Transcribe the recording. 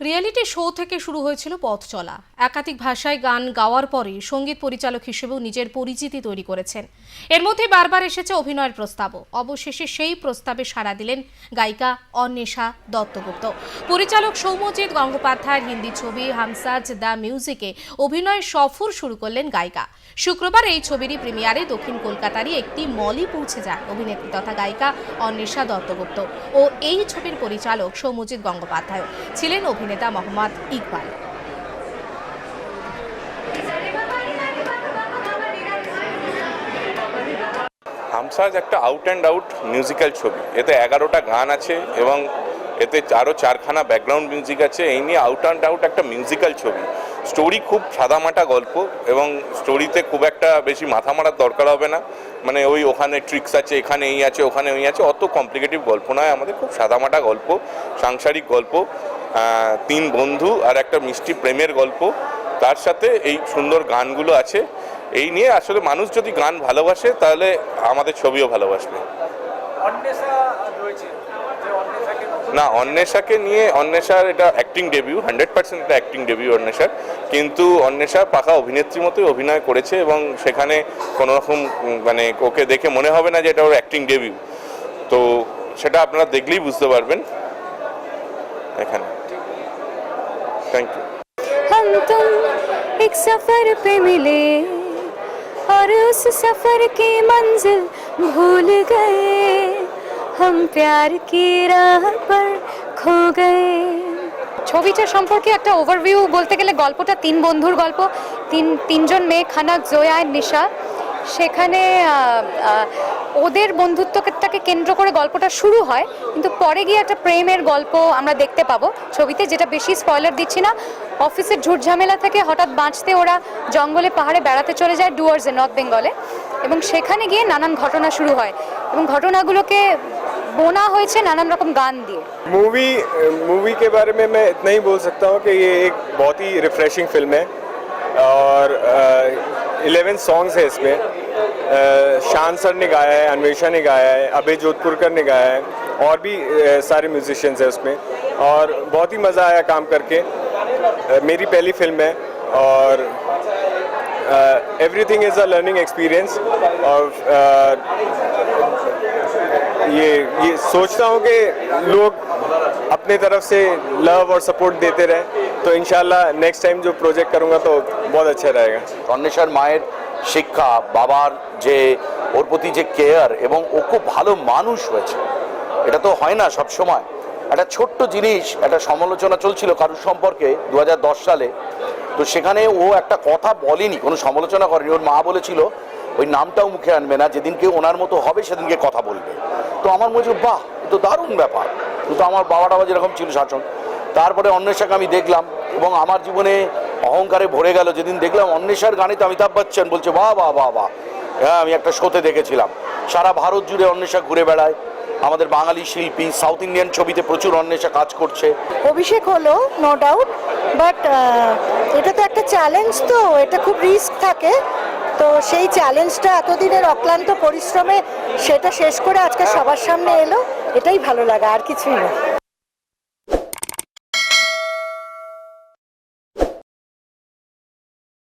Reality show থেকে শুরু হয়েছিল পথ চলা। একাধিক ভাষায় গান গাওয়ার পরে সংগীত পরিচালক হিসেবেও নিজের পরিচিতি তৈরি করেছেন। এর মধ্যে বারবার এসেছে অভিনয়ের প্রস্তাবও। অবশেষে সেই প্রস্তাবে সাড়া দিলেন গায়িকা অন্বেষা দত্তগুপ্ত। পরিচালক সৌম্যজিৎ গঙ্গোপাধ্যায়ের হিন্দি ছবি হামসাজ দ্য মিউজিকে অভিনয় সফর শুরু করলেন গায়িকা। শুক্রবার এই ছবিরই প্রিমিয়ারে দক্ষিণ কলকাতারই একটি মলে পৌঁছে যান অভিনেত্রী তথা গায়িকা অন্বেষা দত্তগুপ্ত ও এই ছবির পরিচালক সৌম্যজিৎ গঙ্গোপাধ্যায় ছিলেন অভিনেতা মোহাম্মদ ইকবাল। হামসাজ একটা আউট অ্যান্ড আউট মিউজিক্যাল ছবি। এতে এগারোটা গান আছে এবং এতে আরও চারখানা ব্যাকগ্রাউন্ড মিউজিক আছে। এই নিয়ে আউট অ্যান্ড আউট একটা মিউজিক্যাল ছবি। স্টোরি খুব সাদামাটা গল্প এবং স্টোরিতে খুব একটা বেশি মাথা মারার দরকার হবে না। মানে ওই ওখানে ট্রিক্স আছে এখানে এই আছে ওখানে ওই আছে অত কমপ্লিকেটিভ গল্প নয় আমাদের খুব সাদামাটা গল্প সাংসারিক গল্প তিন বন্ধু আর একটা মিষ্টি প্রেমের গল্প। তার সাথে এই সুন্দর গানগুলো আছে। এই নিয়ে আসলে মানুষ যদি গান ভালোবাসে তাহলে আমাদের ছবিও ভালোবাসবে। না অন্বেষাকে নিয়ে অন্বেষার এটা অ্যাক্টিং ডেবিউ হান্ড্রেড পার্সেন্ট এটা অ্যাক্টিং ডেবিউ অন্বেষার। কিন্তু অন্বেষা পাকা অভিনেত্রীর মতোই অভিনয় করেছে এবং সেখানে কোনো রকম উম, মানে ওকে দেখে মনে হবে না যে এটা ওর অ্যাক্টিং ডেবিউ তো সেটা আপনারা দেখলেই বুঝতে পারবেন এখানে থ্যাংক ইউ हम तुम एक सफर पे मिले और उस सफर की मंजिल भूल गए हम प्यार की राह पर खो गए ছবিটা সম্পর্কে একটা ওভারভিউ বলতে গেলে গল্পটা তিন বন্ধুর গল্প, তিন, তিনজন মেয়ে খানাক জোয়া নিশা। সেখানে ওদের বন্ধুত্বটাকে কেন্দ্র করে গল্পটা শুরু হয়, কিন্তু পরে গিয়ে একটা প্রেমের গল্প আমরা দেখতে পাবো ছবিতে, যেটা বেশি স্পয়লার দিচ্ছি না। অফিসের ঝুট ঝামেলা থেকে হঠাৎ বাঁচতে ওরা জঙ্গলে পাহাড়ে বেড়াতে চলে যায় ডুয়ার্সে নর্থ বেঙ্গলে এবং সেখানে গিয়ে নানান ঘটনা শুরু হয়। এবং ঘটনাগুলোকে বোনা হয়েছে নানান রকম গান দিয়ে मूवी मूवी के बारे में मैं इतना ही बोल सकता हूँ कि ये एक बहुत ही रिफ्रेशिंग फिल्म है और इलेवन सॉन्ग्स है इसमें अ, शान सर ने गाया है अन्वेषा ने गाया है अभय जोधपुरकर ने गाया है और भी अ, सारे म्यूजिशियंस हैं उसमें और बहुत ही मज़ा आया काम करके अ, मेरी पहली फिल्म है और everything is a learning experience और अ, ये ये सोचता हूँ कि लोग अपने तरफ से लव और सपोर्ट देते रहें तो इंशाल्लाह नेक्स्ट टाइम जो प्रोजेक्ट करूँगा तो बहुत अच्छा रहेगा অন্বেষার মায়ের শিক্ষা বাবার যে ওর প্রতি যে কেয়ার এবং ও খুব ভালো মানুষ হয়েছে এটা তো হয় না সব সময় একটা ছোট্ট জিনিস একটা সমালোচনা চলছিল কারুর সম্পর্কে দু সালে তো সেখানে ও একটা কথা বলেনি, কোনো সমালোচনা করেনি। ওর মা বলেছিল, ওই নামটাও মুখে আনবে না, যেদিনকে ওনার মতো হবে সেদিনকে কথা বলবে। তো আমার মনে হচ্ছে, বাহ তো দারুণ ব্যাপার। কিন্তু আমার বাবা টাবা যেরকম ছিল শাসন তারপরে অন্বেষাকে আমি দেখলাম এবং আমার জীবনে অহংকারে ভরে গেল। যেদিন দেখলাম অন্বেষার গানে তো অমিতাভ বচ্চন, বলছে, বাহ বাহ বাহ বাহ। হ্যাঁ আমি একটা শোতে দেখেছিলাম। সারা ভারত জুড়ে অন্বেষা ঘুরে বেড়ায়। আমাদের বাঙালি শিল্পী সাউথ ইন্ডিয়ান ছবিতে প্রচুর অন্বেষা কাজ করছে। অভিষেক হলো নো ডাউট বাট এটা তো একটা চ্যালেঞ্জ তো, এটা খুব রিস্ক থাকে। তো সেই চ্যালেঞ্জটা এতদিনের অক্লান্ত পরিশ্রমে সেটা শেষ করে আজকে সবার সামনে এলো, এটাই ভালো লাগা, আর কিছুই না।